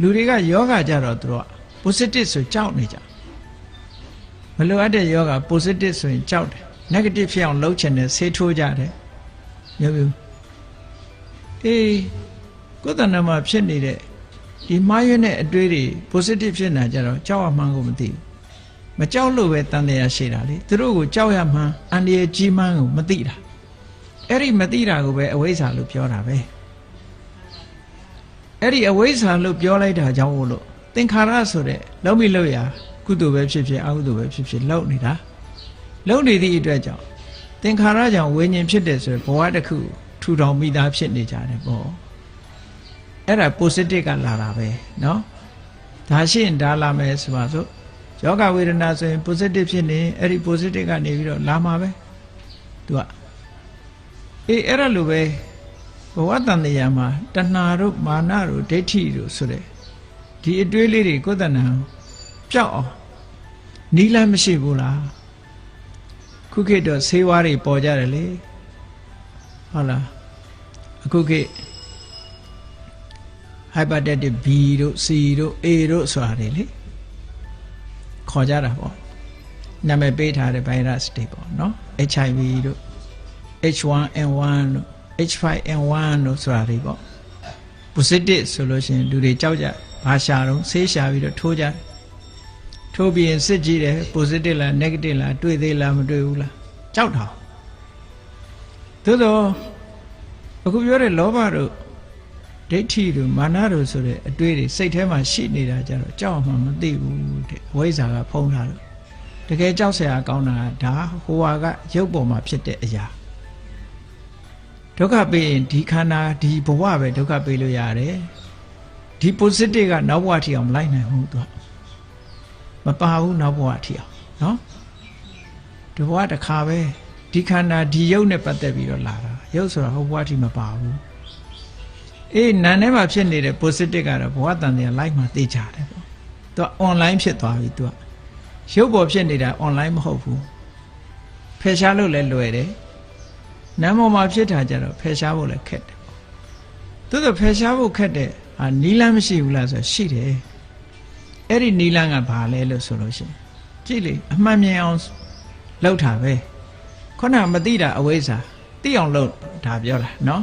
လူတွေကယောဂကြတော့သူတို့က positive ဆိုကြောက်နေကြမလိုအပ်တဲ့ယောဂ positive ဆိုရင်ကြောက်တယ် negative ဖြစ်အောင်လှုပ်ချင်တယ်ဆေးထိုးကြတယ်မျိုးမျိုးအေးကိုယ်တဏ္ဍမှာဖြစ်နေတဲ့ဒီမှားရွံ့တဲ့အတွေးတွေ positive ဖြစ်နေတာကြတော့ကြောက်ရမှန်းကိုမသိဘူးမကြောက်လို့ပဲတန်တရားရှိတာလေသူတို့ကိုကြောက်ရမှန်းအန္တရာယ်ကြီးမှန်းကိုမသိတာအဲ့ဒီမသိတာကိုပဲအဝိဇ္ဇာလို့ပြောတာပဲ အဲ့ဒီအဝိဇ္ဇာလို့ပြောလိုက်တာကြောင့်မို့လို့သင်္ခါရဆိုတဲ့လုံးမိလို့ရကုသိုလ်ပဲဖြစ်ဖြစ်အကုသိုလ်ပဲဖြစ်ဖြစ်လုံနေတာလုံနေသည့်အတွက်ကြောင့်သင်္ခါရကြောင့်ဝိညာဉ်ဖြစ်တယ်ဆိုရင်ဘဝတစ်ခုထူထောင်မိသားဖြစ်နေကြတယ်ပေါ့အဲ့ဒါ positive ကလာတာပဲเนาะဒါရှိရင်ဒါလာမယ်ဆိုပါစို့ယောဂဝေဒနာဆိုရင် positive ဖြစ်နေအဲ့ဒီ positive ကနေပြီးတော့လာမှာပဲသူကအေးအဲ့ဒါလိုပဲ ဘဝတန်တရားမှာတဏှာတို့မာနတို့ဒိဋ္ဌိတို့ဆိုတဲ့ဒီအတွေးလေးတွေကိုယ်တဏ္ဍာပျောက်အောင်နီးလမ်းမရှိဘူးလားခုခေတ်တော့ဆေးဝါးတွေပေါ်ကြတယ်လေဟုတ်လားအခုခေတ် hepatitis B တို့ C တို့ A တို့ဆိုတာတွေလေခေါ်ကြတာပေါ့နာမည်ပေးထားတဲ့ virus တွေပေါ့နော် HIV တို့ H1N1 တို့ H5N1 တို့ဆိုတာတွေပေါ့ positive ဆိုလို့ရှိရင်လူတွေကြောက်ကြဘာရှာတော့ဆေးရှာပြီးတော့ထိုးကြတယ်ထိုးပြီးရင်စစ်ကြည့်တယ် positive လား negative လားတွေ့သေးလားမတွေ့ဘူးလားကြောက်တာသို့တော့အခုပြောတဲ့လောဘတို့ဒိဋ္ဌိတို့မာနတို့ဆိုတဲ့အတွေးတွေစိတ်ထဲမှာရှိနေတာကြတော့ကြောက်မှမသိဘူးတဲ့ဝိဇ္ဇာကဖုံးတာတော့တကယ်ကြောက်စရာကောင်းတာကဒါဟိုဟာကရုပ်ပေါ်မှာဖြစ်တဲ့အရာ ဒုက္ခပေးရင်ဒီခန္ဓာဒီဘဝပဲဒုက္ခပေးလို့ရတယ်ဒီ positive ကနောက်ဘဝထိအောင်မလိုက်နိုင်ဘူးသူကမပါဘူးနောက်ဘဝထိအောင်နော်ဒီဘဝတစ်ခါပဲဒီခန္ဓာဒီရုပ်နဲ့ပတ်သက်ပြီးတော့လာတာရုပ်ဆိုတာဟိုဘဝထိမပါဘူးအေးနာနဲ့မှာဖြစ်နေတဲ့ positive ကတော့ဘဝတန်တရား live မှာသိကြတယ်ပေါ့သူက online ဖြစ်သွားပြီသူကရုပ်ပေါ်ဖြစ်နေတာ online မဟုတ်ဘူးဖယ်ရှားလို့လည်းလွယ်တယ် နံပေါ်မှာဖြစ်တာကြတော့ဖယ်ရှားဖို့လည်းခက်တယ်သို့သော်ဖယ်ရှားဖို့ခက်တဲ့ဟာနီလန်းမရှိဘူးလားဆိုရှိတယ်အဲ့ဒီနီလန်းကဘာလဲလို့ဆိုလို့ရှိရင်ကြည့်လေအမှန်မြင်အောင်လောက်တာပဲခုနမသိတာအဝိဇ္ဇာသိအောင်လောက်ဒါပြောတာနော်